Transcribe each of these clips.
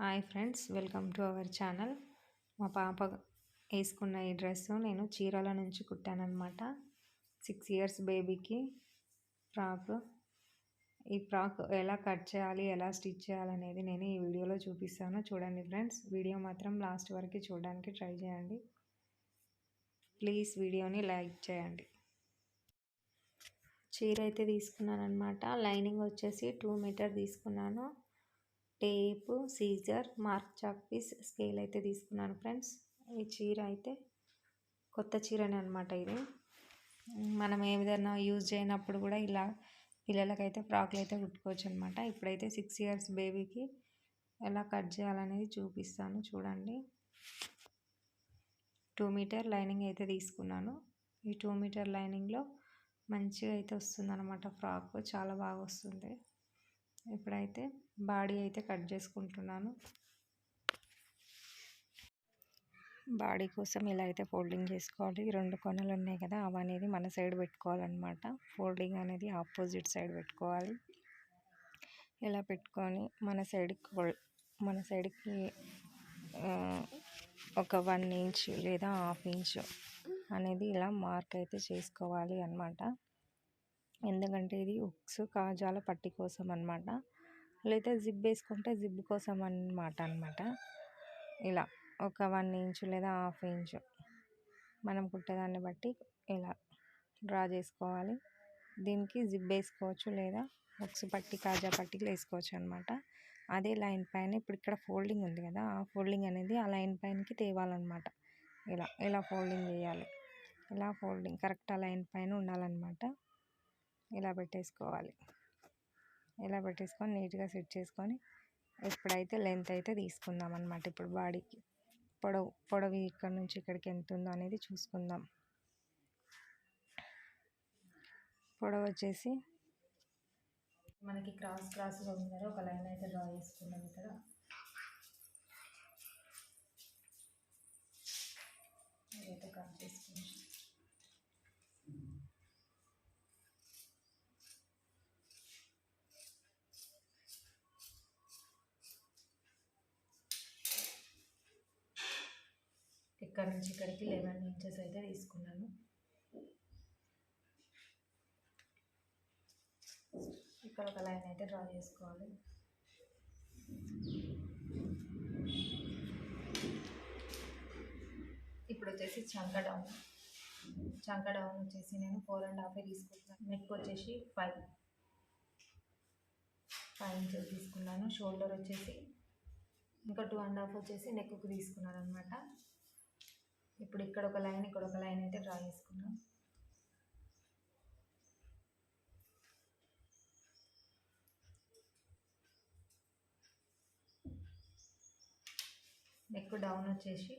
Hi friends welcome to our channel. మా పాప వేసుకున్న ఈ డ్రెస్ నేను చీరల నుంచి కుట్టానమాట సిక్స్ ఇయర్స్ బేబీకి ఫ్రాక్. ఈ ఫ్రాక్ ఎలా కట్ చేయాలి ఎలా స్టిచ్ చేయాలనేది నేను ఈ వీడియోలో చూపిస్తాను. చూడండి ఫ్రెండ్స్ వీడియో మాత్రం లాస్ట్ వరకు చూడడానికి ట్రై చేయండి. ప్లీజ్ వీడియోని లైక్ చేయండి. చీర అయితే తీసుకున్నాను అనమాట లైనింగ్ వచ్చేసి టూ మీటర్ తీసుకున్నాను. Tape scissor mark chalk piece scale అయితే తీసుకున్నాను ఫ్రెండ్స్. ఈ చీర అయితే కొత్త చీరనే అనమాట ఇది. మనం ఏ విధంగా యూజ్ చేయనప్పుడు కూడా ఇలా పిల్లలకైతే ఫ్రాక్లు అయితే కుట్టుకోవచ్చు అనమాట ఇప్పుడైతే సిక్స్ ఇయర్స్ బేబీకి ఎలా కట్ చేయాలనేది చూపిస్తాను చూడండి. టూ మీటర్ లైనింగ్ అయితే తీసుకున్నాను. ఈ టూ మీటర్ లైనింగ్లో మంచిగా అయితే వస్తుంది అనమాట ఫ్రాక్. చాలా బాగా వస్తుంది. ఇప్పుడైతే బాడీ అయితే కట్ చేసుకుంటున్నాను. బాడీ కోసం ఇలా అయితే ఫోల్డింగ్ చేసుకోవాలి. రెండు కొనలు ఉన్నాయి కదా అవి అనేది మన సైడ్ పెట్టుకోవాలన్నమాట. ఫోల్డింగ్ అనేది ఆపోజిట్ సైడ్ పెట్టుకోవాలి. ఇలా పెట్టుకొని మన సైడ్కి మన సైడ్కి ఒక వన్ ఇంచ్ లేదా హాఫ్ ఇంచ్ అనేది ఇలా మార్క్ అయితే చేసుకోవాలి అనమాట ఎందుకంటే ఇది ఉక్స్ కాజాల పట్టి కోసం అనమాట లేదా జిప్ వేసుకుంటే జిప్ కోసం అనమాట అనమాట ఇలా ఒక వన్ ఇంచు లేదా హాఫ్ ఇంచు మనం కుట్టేదాన్ని బట్టి ఇలా డ్రా చేసుకోవాలి. దీనికి జిప్ వేసుకోవచ్చు లేదా ఉక్స్ పట్టి కాజా పట్టిలు వేసుకోవచ్చు అనమాట అదే లైన్ పైన ఇప్పుడు ఇక్కడ ఫోల్డింగ్ ఉంది కదా ఆ ఫోల్డింగ్ అనేది ఆ లైన్ పైనకి తేవాలన్నమాట. ఇలా ఇలా ఫోల్డింగ్ చేయాలి. ఇలా ఫోల్డింగ్ కరెక్ట్ ఆ లైన్ పైన ఉండాలన్నమాట. ఇలా పెట్టేసుకోవాలి. ఇలా పెట్టేసుకొని నీట్గా సెట్ చేసుకొని ఇప్పుడైతే లెంత్ అయితే తీసుకుందాం అనమాట ఇప్పుడు బాడీకి పొడవు పొడవు ఇక్కడ నుంచి ఇక్కడికి ఎంత ఉందో అనేది చూసుకుందాం. పొడవు వచ్చేసి మనకి క్రాస్ క్రాస్ ఉంది ఒక లైన్ అయితే డ్రా చేసుకున్నాం ఇక్కడ. ఇదైతే కట్ చేసుకుంటాం ఇక్కడ నుంచి ఇక్కడికి లెవెన్ ఇంచెస్ అయితే తీసుకున్నాను. ఇక్కడ ఒక లైన్ అయితే డ్రా చేసుకోవాలి. ఇప్పుడు వచ్చేసి చంక డౌన్ చంక డౌన్ వచ్చేసి నేను ఫోర్ అండ్ హాఫ్ తీసుకుంటున్నాను. నెక్ వచ్చేసి ఫైవ్ ఫైవ్ ఇంచెస్ తీసుకున్నాను. షోల్డర్ వచ్చేసి ఇంకా టూ అండ్ హాఫ్ వచ్చేసి నెక్కు తీసుకున్నాను అనమాట ఇప్పుడు ఇక్కడ ఒక లైన్ ఇక్కడ ఒక లైన్ అయితే డ్రా చేసుకున్నాం నెక్ డౌన్ వచ్చేసి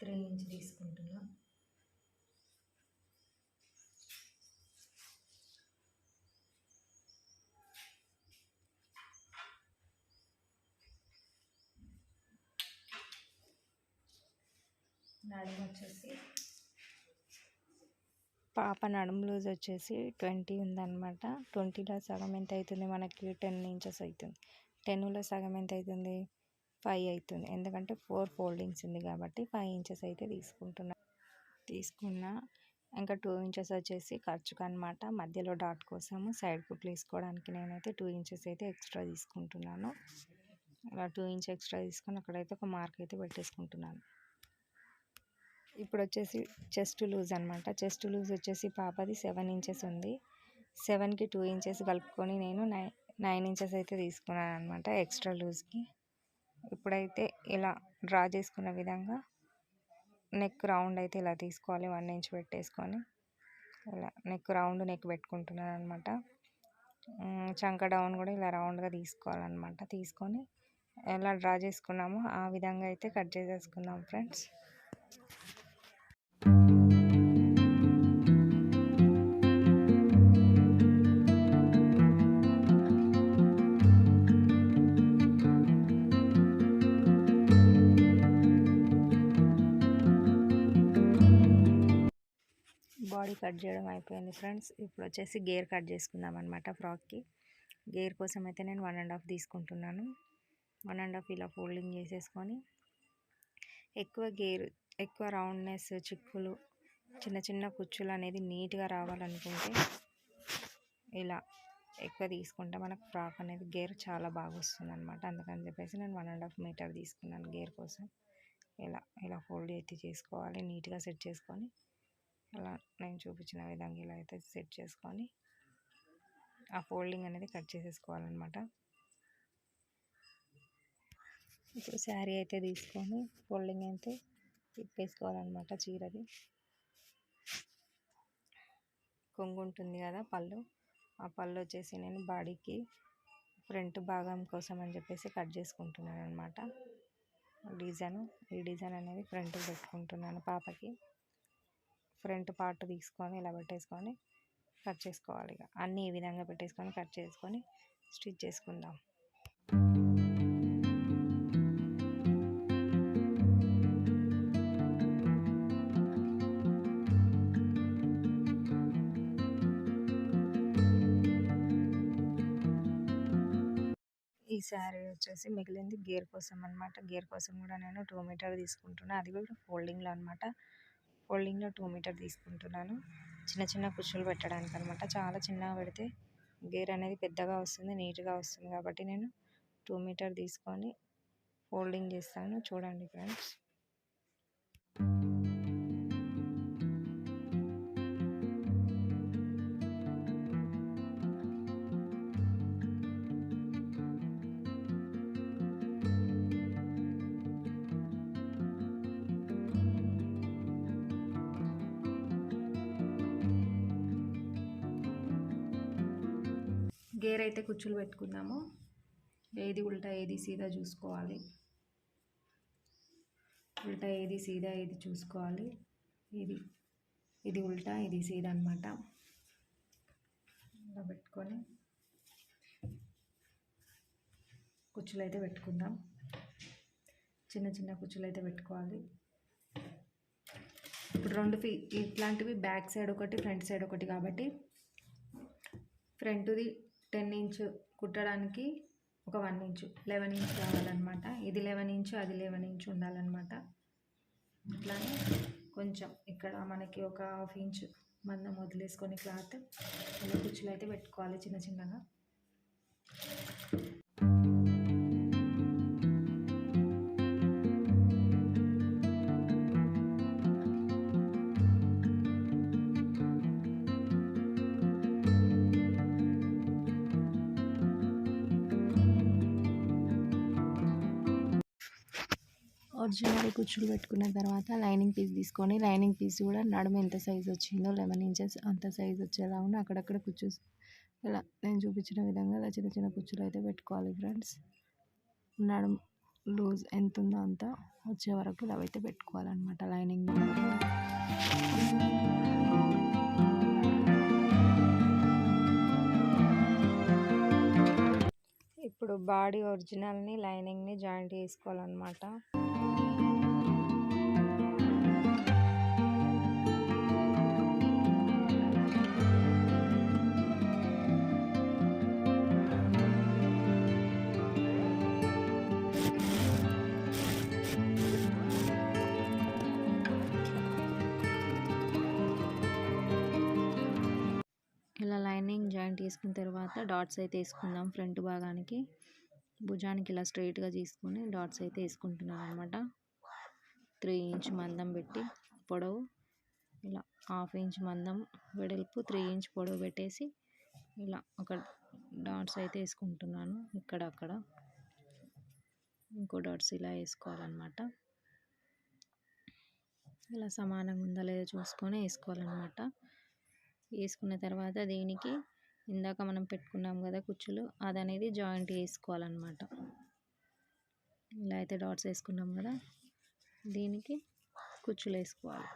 త్రీ ఇంచ్ తీసుకుంటున్నాం నడుము వచ్చేసి పాప నడుము లూజ్ వచ్చేసి ట్వంటీ ఉందన్నమాట. ట్వంటీలో సగం ఎంత అవుతుంది మనకి టెన్ ఇంచెస్ అవుతుంది టెన్లో సగం ఎంత అవుతుంది ఫైవ్ అవుతుంది ఎందుకంటే ఫోర్ ఫోల్డింగ్స్ ఉంది కాబట్టి ఫైవ్ ఇంచెస్ అయితే తీసుకుంటున్నా. తీసుకున్నా. ఇంకా టూ ఇంచెస్ వచ్చేసి ఖర్చుకు అనమాట మధ్యలో డాట్ కోసము సైడ్ కుట్లు వేసుకోవడానికి నేనైతే టూ ఇంచెస్ అయితే ఎక్స్ట్రా తీసుకుంటున్నాను. అలా టూ ఇంచ్ ఎక్స్ట్రా తీసుకొని అక్కడైతే ఒక మార్క్ అయితే పెట్టేసుకుంటున్నాను. ఇప్పుడు వచ్చేసి చెస్ట్ లూజ్ అనమాట చెస్ట్ లూజ్ వచ్చేసి పాపది సెవెన్ ఇంచెస్ ఉంది. సెవెన్కి టూ ఇంచెస్ కలుపుకొని నేను నైన్ నైన్ ఇంచెస్ అయితే తీసుకున్నాను అనమాట ఎక్స్ట్రా లూజ్కి. ఇప్పుడైతే ఇలా డ్రా చేసుకున్న విధంగా నెక్ రౌండ్ అయితే ఇలా తీసుకోవాలి వన్ ఇంచ్ పెట్టేసుకొని. ఇలా నెక్ రౌండ్ నెక్ పెట్టుకుంటున్నాను అనమాట చంక డౌన్ కూడా ఇలా రౌండ్గా తీసుకోవాలన్నమాట. తీసుకొని ఎలా డ్రా చేసుకున్నామో ఆ విధంగా అయితే కట్ చేసేసుకుందాం ఫ్రెండ్స్. బాడీ కట్ చేయడం అయిపోయింది ఫ్రెండ్స్. ఇప్పుడు వచ్చేసి గేర్ కట్ చేసుకుందాం అనమాట ఫ్రాక్కి. గేర్ కోసం అయితే నేను వన్ అండ్ హాఫ్ తీసుకుంటున్నాను. వన్ అండ్ హాఫ్ ఇలా ఫోల్డింగ్ చేసేసుకొని ఎక్కువ గేర్ ఎక్కువ రౌండ్నెస్ చిక్కులు చిన్న చిన్న కుచ్చులు అనేది నీట్గా రావాలనుకుంటే ఇలా ఎక్కువ తీసుకుంటే మనకు ఫ్రాక్ అనేది గేర్ చాలా బాగా వస్తుంది అనమాట అందుకని చెప్పేసి నేను వన్ అండ్ హాఫ్ మీటర్ తీసుకున్నాను గేర్ కోసం. ఇలా ఇలా ఫోల్డ్ అయితే చేసుకోవాలి నీట్గా సెట్ చేసుకొని అలా నేను చూపించిన విధంగా ఇలా అయితే సెట్ చేసుకొని ఆ ఫోల్డింగ్ అనేది కట్ చేసేసుకోవాలన్నమాట. ఇప్పుడు శారీ అయితే తీసుకొని ఫోల్డింగ్ అయితే తిప్పేసుకోవాలన్నమాట చీరది. కొంగు ఉంటుంది కదా పళ్ళు. ఆ పళ్ళు వచ్చేసి నేను బాడీకి ఫ్రంట్ భాగం కోసం అని చెప్పేసి కట్ చేసుకుంటున్నాను అనమాట డిజైన్ ఈ డిజైన్ అనేది ఫ్రంట్ పెట్టుకుంటున్నాను పాపకి. ఫ్రంట్ పార్ట్ తీసుకొని ఇలా పెట్టేసుకొని కట్ చేసుకోవాలి ఇక. అన్నీ ఈ విధంగా పెట్టేసుకొని కట్ చేసుకొని స్టిచ్ చేసుకుందాం. ఈ శారీ వచ్చేసి మిగిలింది గేర్ కోసం అనమాట గేర్ కోసం కూడా నేను టూ మీటర్ తీసుకుంటున్నాను అది కూడా ఫోల్డింగ్లో అనమాట ఫోల్డింగ్లో టూ మీటర్ తీసుకుంటున్నాను. చిన్న చిన్న కుచ్చులు పెట్టడానికి అనమాట చాలా చిన్నగా పెడితే గేర్ అనేది పెద్దగా వస్తుంది నీట్గా వస్తుంది కాబట్టి నేను టూ మీటర్ తీసుకొని ఫోల్డింగ్ చేస్తాను. చూడండి ఫ్రెండ్స్. గేర్ అయితే కుచ్చులు పెట్టుకుందాము. ఏది ఉల్టా ఏది సీదా చూసుకోవాలి. ఉల్టా ఏది సీదా ఏది చూసుకోవాలి. ఇది ఇది ఉల్టా ఇది సీదా అనమాట ఇలా పెట్టుకొని కుచ్చులు అయితే పెట్టుకుందాం. చిన్న చిన్న కుచ్చులు అయితే పెట్టుకోవాలి. ఇప్పుడు రెండు ఫీ ఇట్లాంటివి బ్యాక్ సైడ్ ఒకటి ఫ్రంట్ సైడ్ ఒకటి కాబట్టి ఫ్రంట్ది టెన్ ఇంచ్ కుట్టడానికి ఒక వన్ ఇంచు లెవెన్ ఇంచ్ కావాలన్నమాట. ఇది లెవెన్ ఇంచు అది లెవెన్ ఇంచ్ ఉండాలన్నమాట. అట్లానే కొంచెం ఇక్కడ మనకి ఒక హాఫ్ ఇంచ్ మందం వదిలేసుకొని క్లాత్ ఇలా కుచ్చులు అయితే పెట్టుకోవాలి చిన్న చిన్నగా. ఒరిజినల్ కుచ్చులు పెట్టుకున్న తర్వాత లైనింగ్ పీస్ తీసుకొని లైనింగ్ పీస్ కూడా నడుము ఎంత సైజ్ వచ్చిందో లెవెన్ ఇంచెస్ అంత సైజ్ వచ్చేలా ఉన్న అక్కడక్కడ కుచ్చు ఇలా నేను చూపించిన విధంగా ఇలా చిన్న చిన్న కుచ్చులు అయితే పెట్టుకోవాలి ఫ్రెండ్స్. నడుము లూజ్ ఎంత ఉందో అంత వచ్చే వరకు ఇలా అయితే పెట్టుకోవాలన్నమాట లైనింగ్ ఇప్పుడు బాడీ ఒరిజినల్ని లైనింగ్ని జాయింట్ చేసుకోవాలన్నమాట. ఇలా లైనింగ్ జాయింట్ తీసుకున్న తర్వాత డాట్స్ అయితే వేసుకుందాం ఫ్రంట్ భాగానికి. భుజానికి ఇలా స్ట్రైట్గా తీసుకొని డాట్స్ అయితే వేసుకుంటున్నాను అనమాట త్రీ ఇంచ్ మందం పెట్టి పొడవు ఇలా హాఫ్ ఇంచ్ మందం వెడల్పు త్రీ ఇంచ్ పొడవు పెట్టేసి ఇలా ఒక డాట్స్ అయితే వేసుకుంటున్నాను ఇక్కడ అక్కడ ఇంకో డాట్స్ ఇలా వేసుకోవాలన్నమాట. ఇలా సమానంగా ఉందా లేదా చూసుకొని వేసుకోవాలన్నమాట. వేసుకున్న తర్వాత దీనికి ఇందాక మనం పెట్టుకున్నాం కదా కుచ్చులు అది అనేది జాయింట్ వేసుకోవాలన్నమాట ఇలా అయితే డాట్స్ వేసుకున్నాం కదా దీనికి కుచ్చులు వేసుకోవాలి.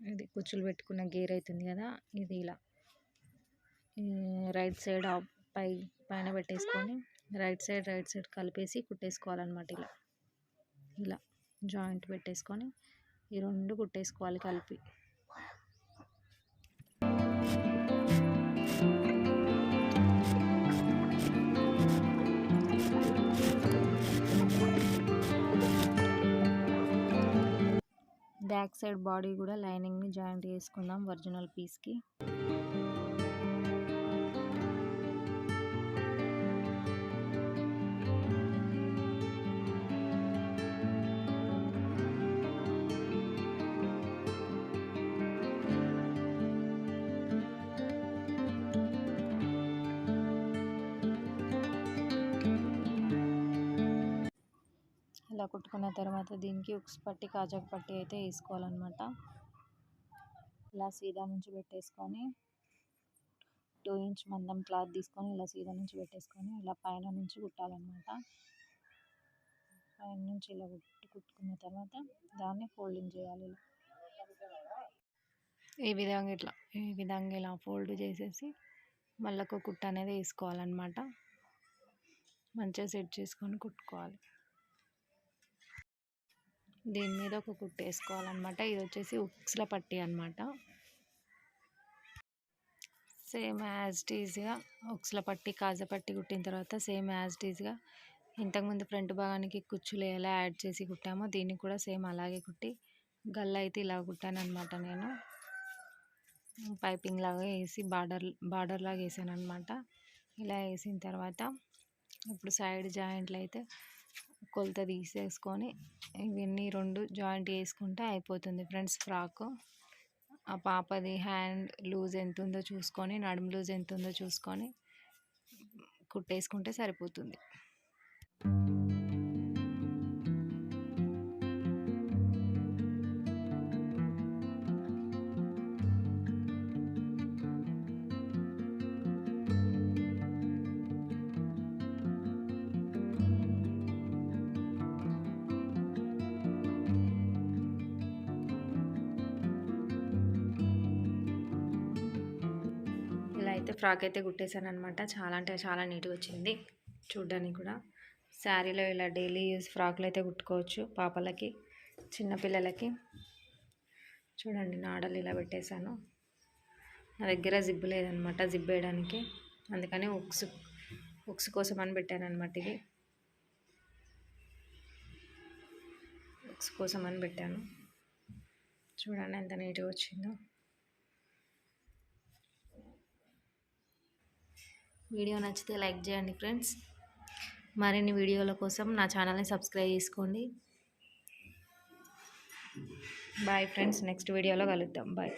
ఇది కుచ్చులు పెట్టుకున్న గేర్ అవుతుంది కదా ఇది ఇలా. రైట్ సైడ్ పై పైన పెట్టేసుకొని రైట్ సైడ్ రైట్ సైడ్ కలిపేసి కుట్టేసుకోవాలన్నమాట ఇలా. ఇలా జాయింట్ పెట్టేసుకొని ఈ రెండు కుట్టేసుకోవాలి కలిపి. బ్యాక్ సైడ్ బాడీ కూడా లైనింగ్ని జాయింట్ చేసుకుందాం ఒరిజినల్ పీస్కి. ఇలా తర్వాత దీనికి ఉక్స్ పట్టి కాజాకు పట్టి అయితే వేసుకోవాలన్నమాట. ఇలా సీదా నుంచి పెట్టేసుకొని టూ ఇంచ్ మందం క్లాత్ తీసుకొని ఇలా సీదా నుంచి పెట్టేసుకొని ఇలా పైన నుంచి కుట్టాలన్నమాట. పైన నుంచి ఇలా కుట్టు కుట్టుకున్న తర్వాత దాన్ని ఫోల్డింగ్ చేయాలి ఈ విధంగా ఇట్లా ఈ విధంగా ఇలా ఫోల్డ్ చేసేసి మళ్ళీ ఒక కుట్ట అనేది వేసుకోవాలన్నమాట. మంచిగా సెట్ చేసుకొని కుట్టుకోవాలి. దీని మీద ఒక కుట్టు వేసుకోవాలన్నమాట. ఇది వచ్చేసి ఉక్స్ల పట్టి అనమాట సేమ్ యాజ్ టీజ్గా ఉక్స్ల పట్టి కాజా పట్టి కుట్టిన తర్వాత సేమ్ యాజ్ టీజ్గా ఇంతకుముందు ఫ్రంట్ భాగానికి కుచ్చులు ఎలా యాడ్ చేసి కుట్టామో దీన్ని కూడా సేమ్ అలాగే కుట్టి గల్ల అయితే ఇలా కుట్టాను అనమాట నేను. పైపింగ్ లాగా వేసి బార్డర్ బార్డర్ లాగా వేసాను అనమాట ఇలా వేసిన తర్వాత ఇప్పుడు సైడ్ జాయింట్లు అయితే కొలత తీసేసుకొని ఇవన్నీ రెండు జాయింట్ వేసుకుంటే అయిపోతుంది ఫ్రెండ్స్ ఫ్రాక్. ఆ పాపది హ్యాండ్ లూజ్ ఎంత ఉందో చూసుకొని నడుము లూజ్ ఎంత ఉందో చూసుకొని కుట్టేసుకుంటే సరిపోతుంది. ఫ్రాక్ అయితే కుట్టేశాను అనమాట చాలా అంటే చాలా నీట్గా వచ్చింది. చూడ్డానికి కూడా. శారీలో ఇలా డైలీ యూజ్ ఫ్రాక్లు అయితే కుట్టుకోవచ్చు పాపలకి చిన్నపిల్లలకి చూడండి నాడలు ఇలా పెట్టేశాను. నా దగ్గర జిబ్బు లేదనమాట జిబ్ వేయడానికి. అందుకని ఉక్స్ ఉక్స్ కోసం అని పెట్టాను అనమాట ఇది. ఉక్స్ కోసం అని పెట్టాను. చూడండి ఎంత నీట్గా వచ్చిందో. వీడియో నచ్చితే లైక్ చేయండి ఫ్రెండ్స్. మరిన్ని వీడియోల కోసం నా ఛానల్ని సబ్స్క్రైబ్ చేసుకోండి. బాయ్ ఫ్రెండ్స్ నెక్స్ట్ వీడియోలో కలుద్దాం. బాయ్.